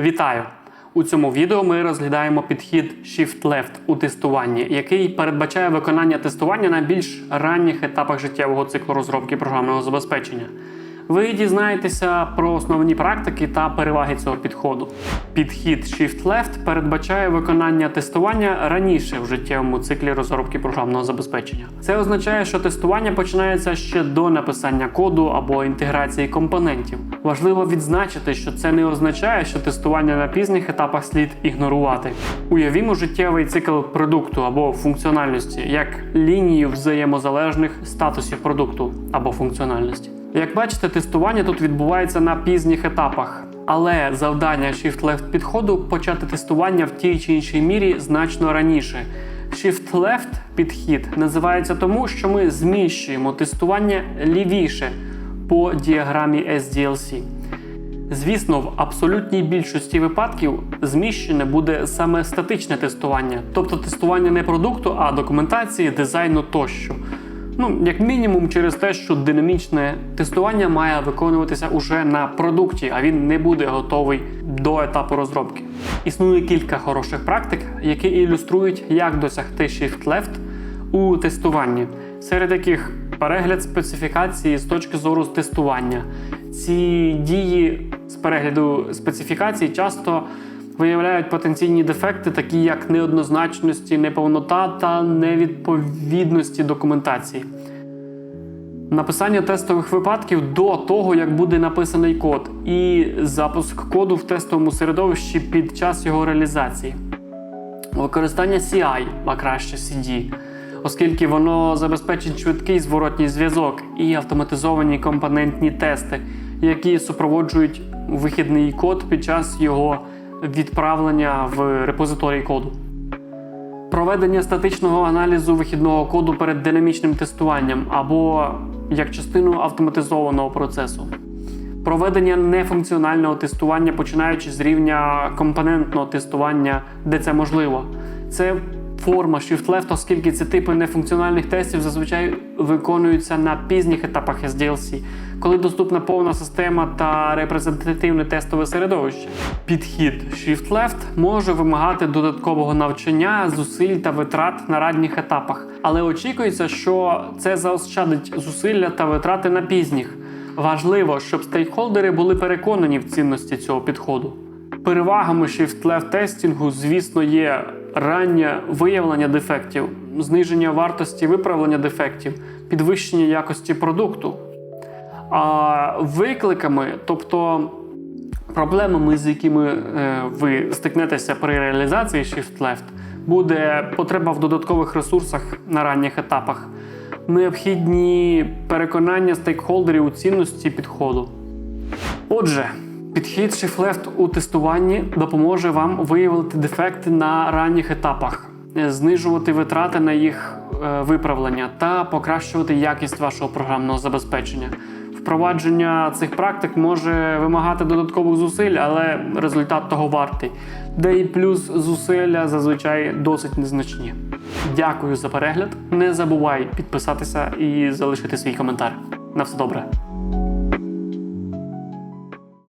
Вітаю! У цьому відео ми розглядаємо підхід Shift-Left у тестуванні, який передбачає виконання тестування на більш ранніх етапах життєвого циклу розробки програмного забезпечення. Ви дізнаєтеся про основні практики та переваги цього підходу. Підхід Shift-Left передбачає виконання тестування раніше в життєвому циклі розробки програмного забезпечення. Це означає, що тестування починається ще до написання коду або інтеграції компонентів. Важливо відзначити, що це не означає, що тестування на пізніх етапах слід ігнорувати. Уявімо життєвий цикл продукту або функціональності як лінію взаємозалежних статусів продукту або функціональності. Як бачите, тестування тут відбувається на пізніх етапах. Але завдання Shift-Left підходу почати тестування в тій чи іншій мірі значно раніше. Shift-Left підхід називається тому, що ми зміщуємо тестування лівіше по діаграмі SDLC. Звісно, в абсолютній більшості випадків зміщене буде саме статичне тестування, тобто тестування не продукту, а документації, дизайну тощо. Ну, як мінімум, через те, що динамічне тестування має виконуватися уже на продукті, а він не буде готовий до етапу розробки. Існує кілька хороших практик, які ілюструють, як досягти Shift-Left у тестуванні, серед яких перегляд специфікації з точки зору тестування. Ці дії з перегляду специфікацій часто виявляють потенційні дефекти, такі як неоднозначності, неповнота та невідповідності документації. Написання тестових випадків до того, як буде написаний код, і запуск коду в тестовому середовищі під час його реалізації. Використання CI, а краще CD, оскільки воно забезпечить швидкий зворотній зв'язок і автоматизовані компонентні тести, які супроводжують вихідний код під час його відправлення в репозиторій коду. Проведення статичного аналізу вихідного коду перед динамічним тестуванням або як частину автоматизованого процесу. Проведення нефункціонального тестування, починаючи з рівня компонентного тестування, де це можливо. Це форма Shift-Left, оскільки ці типи нефункціональних тестів зазвичай виконуються на пізніх етапах SDLC, коли доступна повна система та репрезентативне тестове середовище. Підхід Shift-Left може вимагати додаткового навчання, зусиль та витрат на ранніх етапах, але очікується, що це заощадить зусилля та витрати на пізніх. Важливо, щоб стейкхолдери були переконані в цінності цього підходу. Перевагами Shift-Left тестінгу, звісно, є раннє виявлення дефектів, зниження вартості виправлення дефектів, підвищення якості продукту. А викликами, тобто проблемами, з якими е, ви стикнетеся при реалізації Shift-Left, буде потреба в додаткових ресурсах на ранніх етапах, необхідні переконання стейкхолдерів у цінності підходу. Отже, підхід Shift-Left у тестуванні допоможе вам виявити дефекти на ранніх етапах, е, знижувати витрати на їх е, виправлення та покращувати якість вашого програмного забезпечення. Впровадження цих практик може вимагати додаткових зусиль, але результат того вартий. Де і плюс зусилля зазвичай досить незначні. Дякую за перегляд. Не забувай підписатися і залишити свій коментар. На все добре.